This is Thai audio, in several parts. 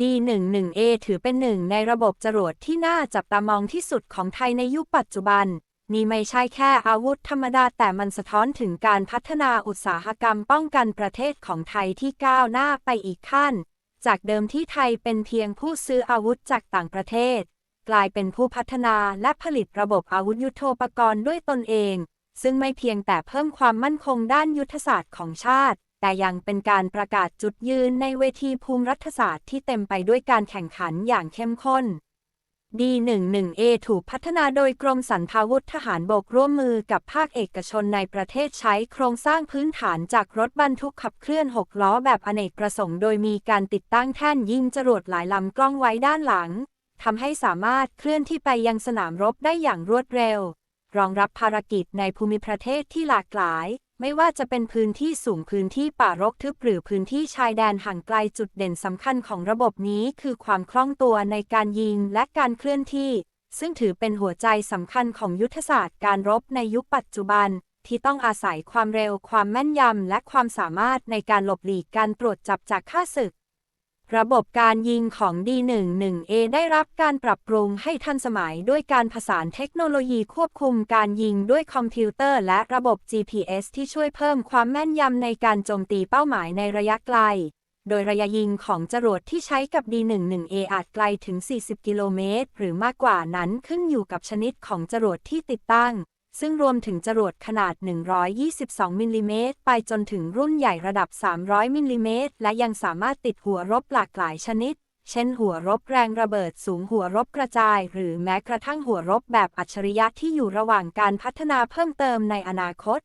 D11A ถือเป็นหนึ่งในระบบจรวดที่น่าจับตามองที่สุดของไทยในยุคปัจจุบัน นี่ไม่ใช่แค่อาวุธธรรมดาแต่มันสะท้อนถึงการพัฒนาอุตสาหกรรมป้องกันประเทศของไทยที่ก้าวหน้าไปอีกขั้น จากเดิมที่ไทยเป็นเพียงผู้ซื้ออาวุธจากต่างประเทศ กลายเป็นผู้พัฒนาและผลิตระบบอาวุธยุโทโธปกรณ์ด้วยตนเอง ซึ่งไม่เพียงแต่เพิ่มความมั่นคงด้านยุทธศาสตร์ของชาติ แต่ยังเป็นการประกาศจุดยืนในเวทีภูมิรัฐศาสตร์ที่เต็มไปด้วยการแข่งขันอย่างเข้มข้น D11A ถูกพัฒนาโดยกรมสรรพาวุธทหารบกร่วมมือกับภาคเอกชนในประเทศใช้โครงสร้างพื้นฐานจากรถบรรทุกขับเคลื่อน 6 ล้อแบบอเนกประสงค์โดยมีการติดตั้งแท่นยิงจรวดหลายลำกล้องไว้ด้านหลังทำให้สามารถเคลื่อนที่ไปยังสนามรบได้อย่างรวดเร็ว รองรับภารกิจในภูมิประเทศที่หลากหลายไม่ว่าจะเป็นพื้นที่สูงพื้นที่ป่ารกทึบหรือพื้นที่ชายแดนห่างไกลจุดเด่นสำคัญของระบบนี้คือความคล่องตัวในการยิงและการเคลื่อนที่ ซึ่งถือเป็นหัวใจสำคัญของยุทธศาสตร์การรบในยุคปัจจุบัน ที่ต้องอาศัยความเร็ว ความแม่นยำ และความสามารถในการหลบหลีกการตรวจจับจากข้าศึก ระบบการยิงของ D11A ได้รับการปรับปรุงให้ทันสมัยด้วยการผสานเทคโนโลยีควบคุมการยิงด้วยคอมพิวเตอร์และระบบ GPS ที่ช่วยเพิ่มความแม่นยำในการโจมตีเป้าหมายในระยะไกล โดยระยะยิงของจรวดที่ใช้กับ D11A อาจไกลถึง 40 กิโลเมตร หรือมากกว่านั้นขึ้นอยู่กับชนิดของจรวดที่ติดตั้ง ซึ่งรวมถึงจรวดขนาด 122 มิลลิเมตร ไปจนถึงรุ่นใหญ่ระดับ 300 มิลลิเมตร และยังสามารถติดหัวรบหลากหลายชนิด เช่นหัวรบแรงระเบิดสูงหัวรบกระจาย หรือแม้กระทั่งหัวรบแบบอัจฉริยะที่อยู่ระหว่างการพัฒนาเพิ่มเติมในอนาคต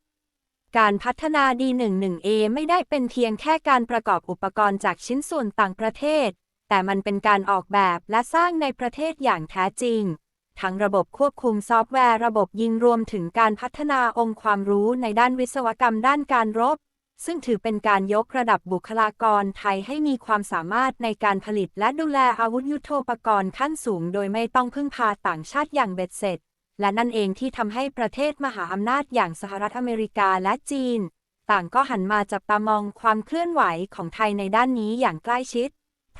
การพัฒนา D11A ไม่ได้เป็นเพียงแค่การประกอบอุปกรณ์จากชิ้นส่วนต่างประเทศ แต่มันเป็นการออกแบบและสร้างในประเทศอย่างแท้จริง ทั้งระบบควบคุมซอฟต์แวร์ระบบยิงรวมถึงการพัฒนาองค์ความรู้ในด้านวิศวกรรมด้านการรบ ซึ่งถือเป็นการยกระดับบุคลากรไทยให้มีความสามารถในการผลิตและดูแลอาวุธยุโทโธปกรณ์ขั้นสูง โดยไม่ต้องพึ่งพาต่างชาติอย่างเบ็ดเสร็จ และนั่นเองที่ทำให้ประเทศมหาอำนาจอย่างสหรัฐอเมริกาและจีน ต่างก็หันมาจับตามองความเคลื่อนไหวของไทยในด้านนี้อย่างใกล้ชิด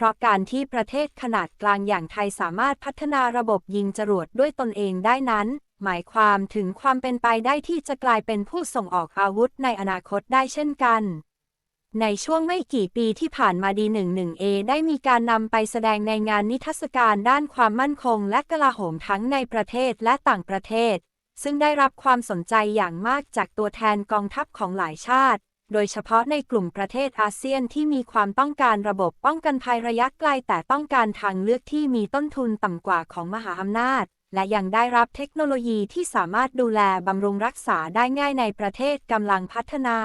เพราะการที่ประเทศขนาดกลางอย่างไทยสามารถพัฒนาระบบยิงจรวดด้วยตนเองได้นั้น หมายความถึงความเป็นไปได้ที่จะกลายเป็นผู้ส่งออกอาวุธในอนาคตได้เช่นกันในช่วงไม่กี่ปีที่ผ่านมา D11A ได้มีการนำไปแสดงในงานนิทรรศการด้านความมั่นคงและกลาโหมทั้งในประเทศและต่างประเทศ ซึ่งได้รับความสนใจอย่างมากจากตัวแทนกองทัพของหลายชาติ โดยเฉพาะในกลุ่มประเทศอาเซียนที่มีความต้องการระบบป้องกันภัยระยะไกลแต่ต้องการทางเลือกที่มีต้นทุนต่ำกว่าของมหาอำนาจ และยังได้รับเทคโนโลยีที่สามารถดูแลบำรุงรักษาได้ง่ายในประเทศกำลังพัฒนา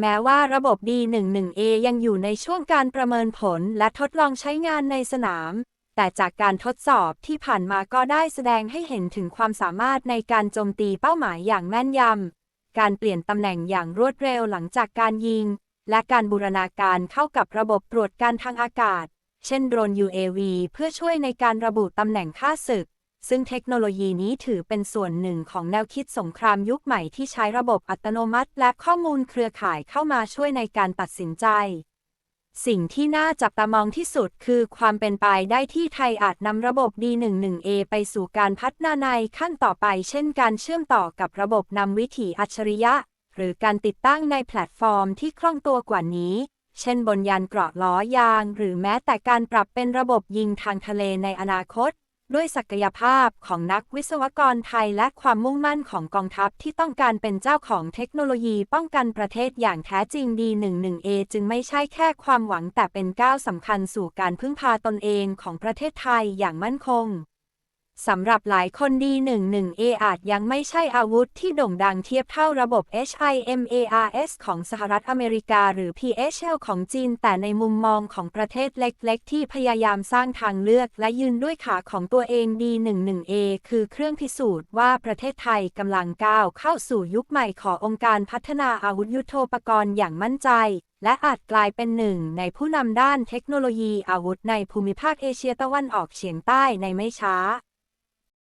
แม้ว่าระบบ D11A ยังอยู่ในช่วงการประเมินผลและทดลองใช้งานในสนาม แต่จากการทดสอบที่ผ่านมาก็ได้แสดงให้เห็นถึงความสามารถในการโจมตีเป้าหมายอย่างแม่นยำ การเปลี่ยนตำแหน่งอย่างรวดเร็วหลังจากการยิง และการบูรณาการเข้ากับระบบตรวจการทางอากาศ เช่นโดรน UAV เพื่อช่วยในการระบุตำแหน่งค่าศึก ซึ่งเทคโนโลยีนี้ถือเป็นส่วนหนึ่งของแนวคิดสงครามยุคใหม่ที่ใช้ระบบอัตโนมัติ และข้อมูลเครือข่ายเข้ามาช่วยในการตัดสินใจ สิ่งที่น่าจับตามองที่สุดคือความเป็นไปได้ที่ไทยอาจนำระบบ D11A ไปสู่การพัฒนาในขั้นต่อไป เช่นการเชื่อมต่อกับระบบนำวิถีอัจฉริยะ หรือการติดตั้งในแพลตฟอร์มที่คล่องตัวกว่านี้ เช่นบนยานเกราะล้อยาง หรือแม้แต่การปรับเป็นระบบยิงทางทะเลในอนาคต ด้วยศักยภาพของนักวิศวกรไทยและความมุ่งมั่นของกองทัพที่ต้องการเป็นเจ้าของเทคโนโลยีป้องกันประเทศอย่างแท้จริง D11A จึงไม่ใช่แค่ความหวังแต่เป็นก้าวสำคัญสู่การพึ่งพาตนเองของประเทศไทยอย่างมั่นคง สำหรับหลายคน D11A อาจยังไม่ใช่อาวุธที่โด่งดังเทียบเท่าระบบ HIMARS ของสหรัฐอเมริกาหรือ PHL ของจีน แต่ในมุมมองของประเทศเล็กๆ ที่พยายามสร้างทางเลือกและยืนด้วยขาของตัวเอง D11A คือเครื่องพิสูจน์ว่าประเทศไทยกำลังก้าวเข้าสู่ยุคใหม่ขององค์การพัฒนาอาวุธยุโทโธปกรณ์อย่างมั่นใจและอาจกลายเป็นหนึ่งในผู้นำด้านเทคโนโลยีอาวุธในภูมิภาคเอเชียตะวันออกเฉียงใต้ในไม่ช้า